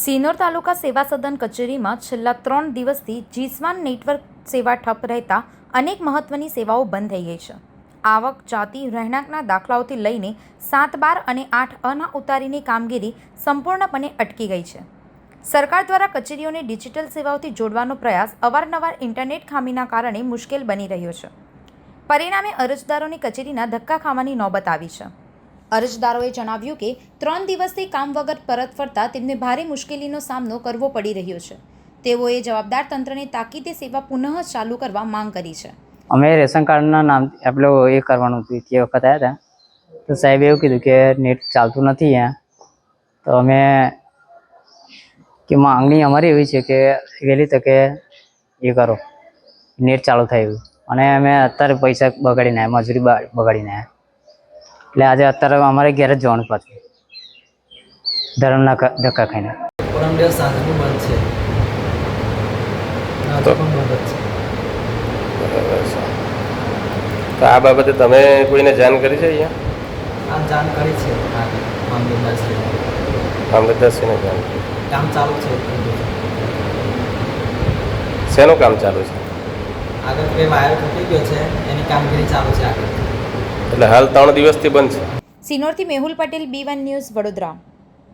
સિનોર તાલુકા સેવા સદન કચેરીમાં છેલ્લા ત્રણ દિવસથી જીસવાન નેટવર્ક સેવા ઠપ રહેતા અનેક મહત્વની સેવાઓ બંધ થઈ ગઈ છે. આવક, જાતિ, રહેણાંકના દાખલાઓથી લઈને સાત બાર અને આઠ અના ઉતારીની કામગીરી સંપૂર્ણપણે અટકી ગઈ છે. સરકાર દ્વારા કચેરીઓને ડિજિટલ સેવાઓથી જોડવાનો પ્રયાસ અવારનવાર ઇન્ટરનેટ ખામીના કારણે મુશ્કેલ બની રહ્યો છે. પરિણામે અરજદારોની કચેરીના ધક્કા ખાવાની નોબત આવી છે. અરજદારોએ જણાવ્યું કે, ત્રણ દિવસથી કામ વગર પરત ફરતા તેમને ભારે મુશ્કેલીનો સામનો કરવો પડી રહ્યો છે. તેઓએ જવાબદાર તંત્રને તાકીદે સેવા પુનઃ ચાલુ કરવા માંગ કરી છે. અમે રેશન કાર્ડના નામ આપણે એ કરવાનું તે વખત આવ્યા હતા. તો સાહેબે એવું કીધું કે, નેટ ચાલતું નથી અહીંયા. તો અમે કે માંગણી અમારી એવી છે કે, વહેલી તકે એ કરો. નેટ ચાલુ થાય એવું. અને અમે અત્યારે પૈસા બગાડીને આવ્યા મજૂરી બગાડીને આવ્યા એટલે આજે અત્યારે અમારે ઘેર જ જવાનું પાછું. ધર્મના ધક્કા ખાઈને. સાંજનું બંધ છે. તો આ બાબતે તમે કોઈને જાણ કરી છે અહીંયા? આ જાણ કરી છે. મામલતદારશ્રીને જાણ કામ ચાલુ છે. શેનું કામ ચાલુ છે? આગળ બે વાયર તૂટી ગયો છે. એની કામગીરી ચાલુ છે આગળ. એટલે હાલ ત્રણ દિવસથી બંધ છે. સિનોરથી Mehul Patel B one news Vadodara.